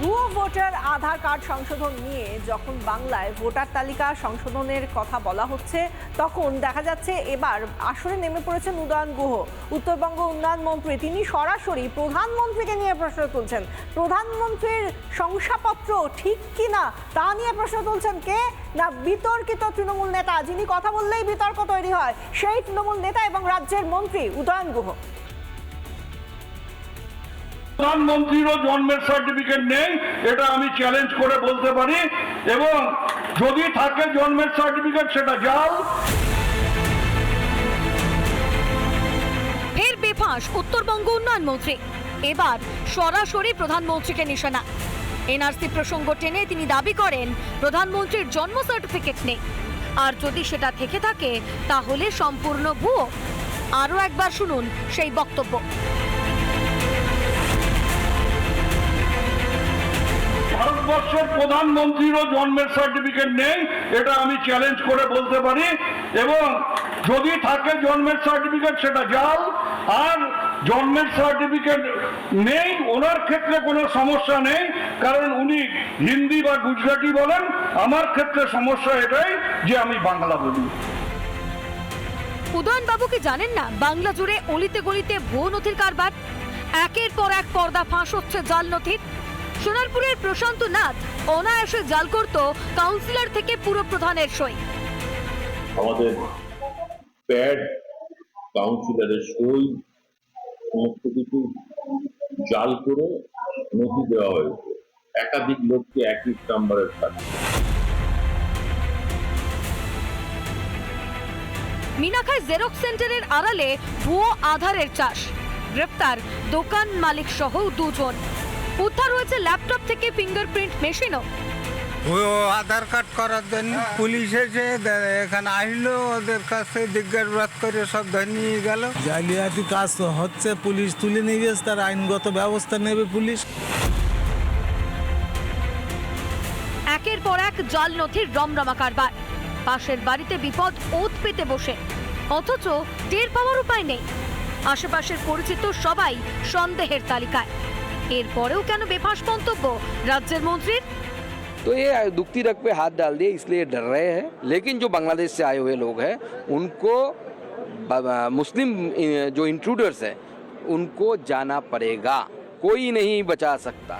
ভুয়ো ভোটার আধার কার্ড সংশোধন নিয়ে যখন বাংলায় ভোটার তালিকা সংশোধনের কথা বলা হচ্ছে, তখন দেখা যাচ্ছে এবার আসরে নেমে পড়েছেন উদয়ন গুহ। উত্তরবঙ্গ উন্নয়ন মন্ত্রী তিনি সরাসরি প্রধানমন্ত্রীকে নিয়ে প্রশ্ন তুলছেন। প্রধানমন্ত্রীর শংসাপত্র ঠিক কি না তা নিয়ে প্রশ্ন তুলছেন কে? না, বিতর্কিত তৃণমূল নেতা। যিনি কথা বললেই বিতর্ক তৈরি হয়, সেই তৃণমূল নেতা এবং রাজ্যের মন্ত্রী উদয়ন গুহ। প্রধানমন্ত্রীরও জন্মের সার্টিফিকেট নেই, এটা আমি চ্যালেঞ্জ করে বলতে পারি। এবং যদি থাকে জন্মের সার্টিফিকেট সেটা যাও। ফের বেফাঁস, উত্তরবঙ্গ উন্নয়ন মন্ত্রী। এবার সরাসরি প্রধানমন্ত্রীকে নিশানা। এনআরসি প্রসঙ্গ টেনে তিনি দাবি করেন, প্রধানমন্ত্রীর জন্ম সার্টিফিকেট নেই। আর যদি সেটা থেকে থাকে, তাহলে সম্পূর্ণ ভুয়ো। আরও একবার শুনুন সেই বক্তব্য। ভারতবর্ষের প্রধানমন্ত্রীরও জন্মের সার্টিফিকেট নেই, এটা আমি চ্যালেঞ্জ করে বলতে পারি। এবং যদি থাকে জন্মের সার্টিফিকেট সেটা যাও। আর জন্মের সার্টিফিকেট নেই, ওনার ক্ষেত্রে কোনো সমস্যা নেই, কারণ উনি হিন্দি বা গুজরাটি বলেন। আমার ক্ষেত্রে সমস্যা এটাই যে আমি বাংলা বলি। উদয়ন বাবু কি জানেন না, বাংলা জুড়ে অলিতে গলিতে ভুয়ো নথির কারবার? একের পর এক পর্দা ফাঁস হচ্ছে জাল নথির। সোনারপুরের প্রশান্ত নাথ অনায়াসে জাল করত কাউন্সিলর থেকে পুরো প্রধানের সই। আমাদের প্যাড কাউন্সিলরের সই সমস্ত কিছু জাল করে নথি দেওয়া হয়েছে। একাধিক লোককে একই নাম্বারের সাথে। মিনাখায় জেরক্স সেন্টারের আড়ালে ভুয়ো আধারের চাষ। গ্রেপ্তার দোকান মালিক সহ দুজন। উদ্ধার হয়েছে ল্যাপটপ থেকে ফিঙ্গারপ্রিন্ট মেশিনও। ওই আধার কার্ড করার জন্য পুলিশ এসে এখানে আসলো ওদের কাছে জিজ্ঞাসাবাদ করে সব ধরে নিয়ে গেল। জালিয়াতি কাজ হচ্ছে পুলিশ তুলে নিয়ে গেছে তার আইনগত ব্যবস্থা নেবে পুলিশ। একের পর এক জাল নথির রমরমা কারবার। পাশের বাড়িতে বিপদ ওত পেতে বসে। অথচ টের পাওয়ার উপায় নেই। আশেপাশের পরিচিত সবাই সন্দেহের তালিকায়। এরপরেও কেন বেফাঁস মন্তব্য রাজ্যের মন্ত্রীর तो ये दुखती रग पे हाथ डाल दिए इसलिए डर रहे हैं लेकिन जो बांग्लादेश से आए हुए लोग हैं उनको ब- मुस्लिम अ, जो इंट्रूडर्स हैं उनको जाना पड़ेगा कोई नहीं बचा सकता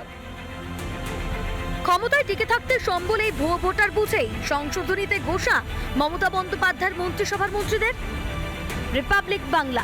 ক্ষমতায় টিকে থাকতে সম্বল এই ভুয়ো ভোটার বুঝেই সংশোধনীতে ঘোষা মমতা বন্দ্যোপাধ্যায়ের মন্ত্রিসভার মন্ত্রীদের রিপাবলিক বাংলা